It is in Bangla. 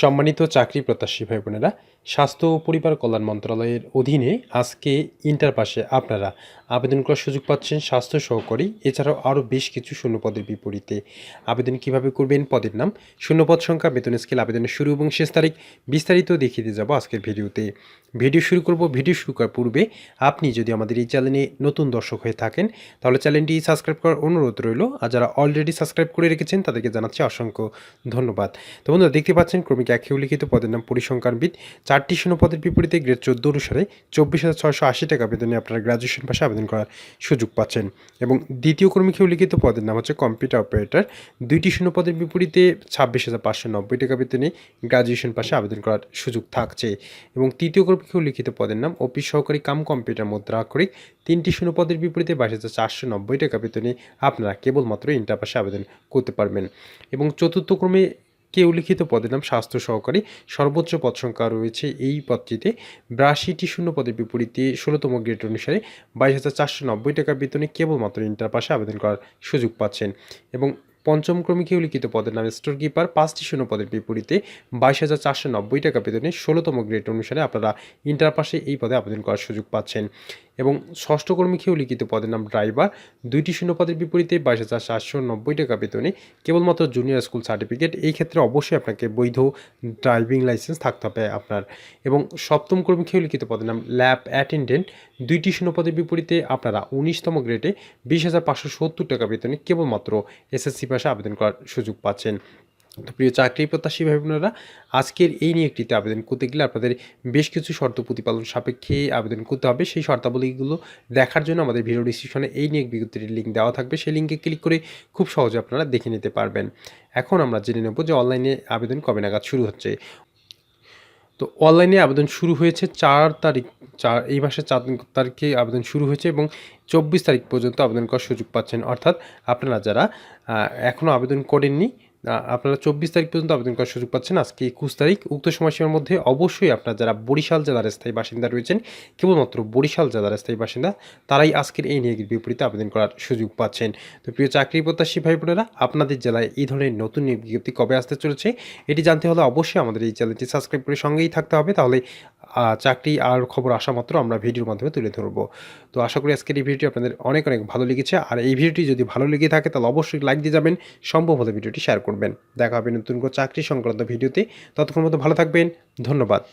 সম্মানিত চাকরি প্রত্যাশী ভাই বোনেরা, স্বাস্থ্য ও পরিবার কল্যাণ মন্ত্রণালয়ের অধীনে আজকে ইন্টার পাশে আপনারা আবেদন করার সুযোগ পাচ্ছেন স্বাস্থ্য সহকারী, এছাড়াও আরও বেশ কিছু শূন্যপদের বিপরীতে। আবেদন কীভাবে করবেন, পদের নাম, শূন্যপদ সংখ্যা, বেতন স্কেল, আবেদনের শুরু এবং শেষ তারিখ বিস্তারিত দেখিয়ে দিয়ে যাব আজকের ভিডিওতে। ভিডিও শুরু করব, ভিডিও শুরু করার পূর্বে আপনি যদি আমাদের এই চ্যানেলে নতুন দর্শক হয়ে থাকেন, তাহলে চ্যানেলটি সাবস্ক্রাইব করার অনুরোধ রইল। আর যারা অলরেডি সাবস্ক্রাইব করে রেখেছেন, তাদেরকে জানাচ্ছি অসংখ্য ধন্যবাদ। তো বন্ধুরা, দেখতে পাচ্ছেন ক্রমিক একে উল্লিখিত পদের নাম পরিসংখ্যানবিদ। চারটি শূন্য পদের বিপরীতে গ্রেড চোদ্দ অনুসারে চব্বিশ হাজার ছয়শো আশি টাকা বেতনে আপনারা গ্র্যাজুয়েশন পাশে আবেদন করার সুযোগ পাচ্ছেন। এবং দ্বিতীয় ক্রমিকে উল্লিখিত পদের নাম হচ্ছে কম্পিউটার অপারেটর। দুইটি শূন্য পদের বিপরীতে ছাব্বিশ হাজার পাঁচশো নব্বই টাকা বেতনে গ্র্যাজুয়েশন পাশে আবেদন করার সুযোগ থাকছে। এবং তৃতীয় ক্রমিকে উল্লিখিত পদের নাম অফিস সহকারী কাম কম্পিউটার মুদ্রা আক্ষরিক তিনটি শূন্য পদের বিপরীতে বাইশ হাজার চারশো নব্বই টাকা বেতনে আপনারা কেবলমাত্র ইন্টার পাশে আবেদন করতে পারবেন। এবং চতুর্থ ক্রমে কে উল্লিখিত পদের নাম স্বাস্থ্য সহকারী সর্বোচ্চ পদ সংখ্যা রয়েছে এই পদটিতে। বিরাশিটি শূন্য পদের বিপরীতে ষোলোতম গ্রেড অনুসারে বাইশ হাজার চারশো নব্বই টাকা বেতনে কেবলমাত্র ইন্টার পাশে আবেদন করার সুযোগ পাচ্ছেন এবং পঞ্চম ক্রমিকে উল্লিখিত পদের নাম স্টোর কিপার পাঁচটি শূন্য পদের বিপরীতে বাইশ হাজার চারশো নব্বই টাকা বেতনে ষোলোতম গ্রেড অনুসারে আপনারা ইন্টার পাশে এই পদে আবেদন করার সুযোগ পাচ্ছেন। এবং ষষ্ঠ কর্মীকেও লিখিত পদের নাম ড্রাইভার। দুইটি শূন্য পদের বিপরীতে বাইশ হাজার সাতশো নব্বই টাকা বেতনে কেবলমাত্র জুনিয়র স্কুল সার্টিফিকেট এই ক্ষেত্রে অবশ্যই আপনাকে বৈধ ড্রাইভিং লাইসেন্স থাকতে হবে আপনার। এবং সপ্তম কর্মীকেও লিখিত পদের নাম ল্যাব অ্যাটেন্ডেন্ট দুইটি শূন্য পদের বিপরীতে আপনারা উনিশতম গ্রেডে বিশ হাজার পাঁচশো সত্তর টাকা বেতনে কেবলমাত্র এসএসসি পাশে আবেদন করার সুযোগ পাচ্ছেন। তো প্রিয় চাকরি প্রত্যাশী ভাই বোনেরা আজকের এই নিয়োগটিতে আবেদন করতে গেলে আপনাদের বেশ কিছু শর্ত প্রতিপালন সাপেক্ষে আবেদন করতে হবে। সেই শর্তাবলীগুলো দেখার জন্য আমাদের ভিডিও ডিসক্রিপশনে এই নিয়োগ বিজ্ঞপ্তির লিঙ্ক দেওয়া থাকবে। সেই লিঙ্কে ক্লিক করে খুব সহজে আপনারা দেখে নিতে পারবেন। এখন আমরা জেনে নেব যে অনলাইনে আবেদন কবে নাগাদ শুরু হচ্ছে। তো অনলাইনে আবেদন শুরু হয়েছে চার তারিখ, চার, এই মাসের চার তারিখে আবেদন শুরু হয়েছে এবং চব্বিশ তারিখ পর্যন্ত আবেদন করার সুযোগ পাচ্ছেন। অর্থাৎ আপনারা যারা এখনও আবেদন করেননি আপনারা চব্বিশ তারিখ পর্যন্ত আবেদন করার সুযোগ পাচ্ছেন। আজকে একুশ তারিখ, উক্ত সময়সীমার মধ্যে অবশ্যই আপনারা যারা বরিশাল জেলার স্থায়ী বাসিন্দা রয়েছেন, কেবলমাত্র বরিশাল জেলার স্থায়ী বাসিন্দা, তারাই আজকের এই নিয়োগের বিপরীতে আবেদন করার সুযোগ পাচ্ছেন। তো প্রিয় চাকরি প্রত্যাশী ভাই বোনেরা আপনাদের জেলায় এই ধরনের নতুন নিয়োগ বিজ্ঞপ্তি কবে আসতে চলেছে, এটি জানতে হলে অবশ্যই আমাদের এই চ্যানেলটি সাবস্ক্রাইব করে সঙ্গেই থাকতে হবে। তাহলে চাকরি আর খবর আসা মাত্র আমরা ভিডিওর মাধ্যমে তুলে ধরবো। তো আশা করি আজকের এই ভিডিওটি আপনাদের অনেক অনেক ভালো লেগেছে। আর এই ভিডিওটি যদি ভালো লেগে থাকে, তাহলে অবশ্যই লাইক দিয়ে যাবেন, সম্ভব হলে ভিডিওটি শেয়ার করবেন। দেখা হবে নতুন কোনো চাকরি সংক্রান্ত ভিডিওতে। ততক্ষণ মতো ভালো থাকবেন, ধন্যবাদ।